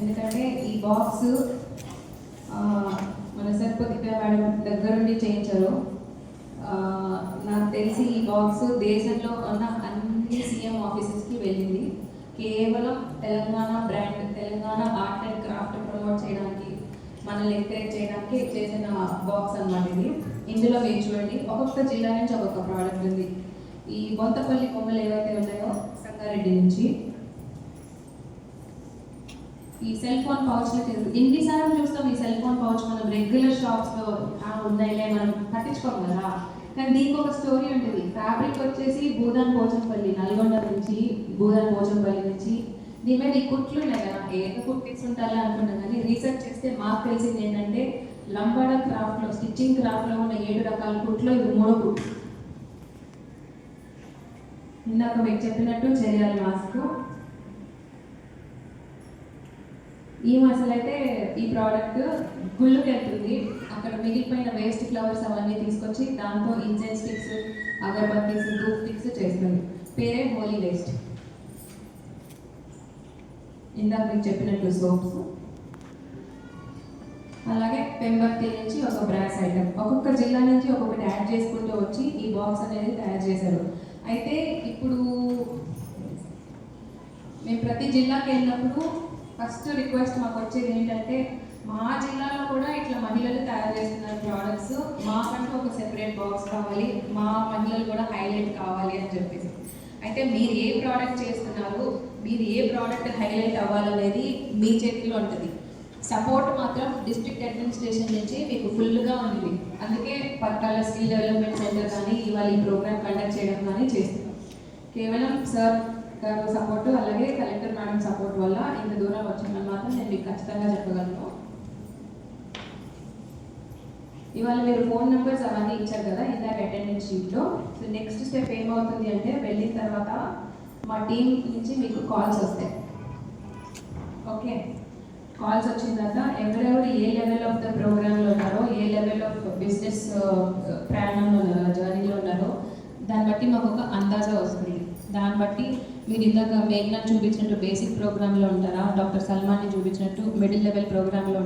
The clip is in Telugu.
ఎందుకంటే ఈ బాక్స్ మన సరిపతిక మేడం దగ్గరుండి చేయించారు. నాకు తెలిసి ఈ బాక్స్ దేశంలో ఉన్న అన్ని సీఎం ఆఫీసెస్కి వెళ్ళింది. కేవలం Telangana brand Telangana art and craft promote చేయడానికి మనల్ని ఎంకరేజ్ చేయడానికి చేసిన బాక్స్ అన్నమాట ఇది. ఇందులో మీరు చూడండి ఒక్కొక్క జిల్లా నుంచి ఒక్కొక్క ప్రోడక్ట్ ఉంది. ఈ బొంతపల్లి బొమ్మలు ఏవైతే ఉన్నాయో సంగారెడ్డి నుంచి. ఈ సెల్ ఫోన్ పౌచ్ ఎన్నిసార్లు చూస్తాం ఈ సెల్ ఫోన్ పౌచ్ మనం రెగ్యులర్ షాప్స్లో ఉన్నాయిలే మనం పట్టించుకోం కదా. కానీ దీనికి ఒక స్టోరీ ఉంటుంది. ఫ్యాబ్రిక్ వచ్చేసి భూదాన్ పోచంపల్లి నల్గొండ నుంచి భూదాన్ పోచంపల్లి నుంచి. దీని మీద ఈ కుట్లు ఉన్నాయి కదా. ఏదో కుట్టింగ్స్ ఉంటారా అనుకున్నాం కానీ రీసెర్చ్ చేస్తే మాకు తెలిసింది ఏంటంటే లంబాడ క్రాఫ్ట్లో స్టిచ్చింగ్ క్రాఫ్ట్లో ఉన్న ఏడు రకాల కుట్లు ఇది మూడో కుట్లు. ఇందాక మీకు చెప్పినట్టు చేయాలి మాస్క్ ఈ మసాలా అయితే ఈ ప్రోడక్ట్ గుళ్ళకి వెళ్తుంది. అక్కడ మిగిలిపోయిన వేస్ట్ ఫ్లవర్స్ అవన్నీ తీసుకొచ్చి దాంతో incense sticks agarbattis dhoop sticks చేస్తుంది. పేరే హోలీ వేస్ట్. ఇందాక మీకు చెప్పినట్టు సోప్స్. అలాగే పెంబర్తి నుంచి ఒక బ్రాస్ ఐటమ్ ఒక్కొక్క జిల్లా నుంచి ఒక్కొక్కటి యాడ్ చేసుకుంటూ వచ్చి ఈ బాక్స్ అనేది తయారు చేశారు. అయితే ఇప్పుడు మేము ప్రతి జిల్లాకి వెళ్ళినప్పుడు ఫస్ట్ రిక్వెస్ట్ మాకు వచ్చేది ఏంటంటే మా జిల్లాలో కూడా ఇట్లా మహిళలు తయారు చేస్తున్న ప్రోడక్ట్స్ మాకంటూ ఒక సెపరేట్ బాక్స్ కావాలి. మా మహిళలు కూడా హైలైట్ కావాలి అని చెప్పేసి. అయితే మీరు ఏ ప్రోడక్ట్ చేస్తున్నారు మీరు ఏ ప్రోడక్ట్ హైలైట్ అవ్వాలనేది మీ చేతిలో ఉంటుంది. సపోర్ట్ మాత్రం డిస్ట్రిక్ట్ అడ్మినిస్ట్రేషన్ నుంచి మీకు ఫుల్గా ఉంది. అందుకే పక్కాల స్కిల్ డెవలప్మెంట్ సెంటర్ కానీ ఇవాళ ఈ ప్రోగ్రామ్ కండక్ట్ చేయడం కానీ చేస్తున్నాం. కేవలం సార్ గారు సపోర్టు అలాగే కలెక్టర్ మేడం సపోర్ట్ నేను మీకు ఖచ్చితంగా చెప్పగలను. ఇవాళ మీరు ఫోన్ నెంబర్స్ అవన్నీ ఇచ్చారు కదా ఇందాక అటెండెన్స్ షీట్లో సో నెక్స్ట్ స్టెప్ ఏమవుతుంది అంటే వెళ్ళిన తర్వాత మా టీం నుంచి మీకు కాల్స్ వస్తాయి. ఓకే? కాల్స్ వచ్చిన తర్వాత ఎవరెవరు ఏ లెవెల్ ఆఫ్ ద ప్రోగ్రామ్లో ఉన్నారో ఏ లెవెల్ ఆఫ్ బిజినెస్ ప్రయాణంలో ఉన్నారో ఉన్నారో కాబట్టి మీరు ఇందాక మేఘ్నా చూపించినట్టు బేసిక్ ప్రోగ్రాంలో ఉంటారా? డాక్టర్ సల్మాన్ని చూపించినట్టు మిడిల్ లెవెల్ ప్రోగ్రాంలో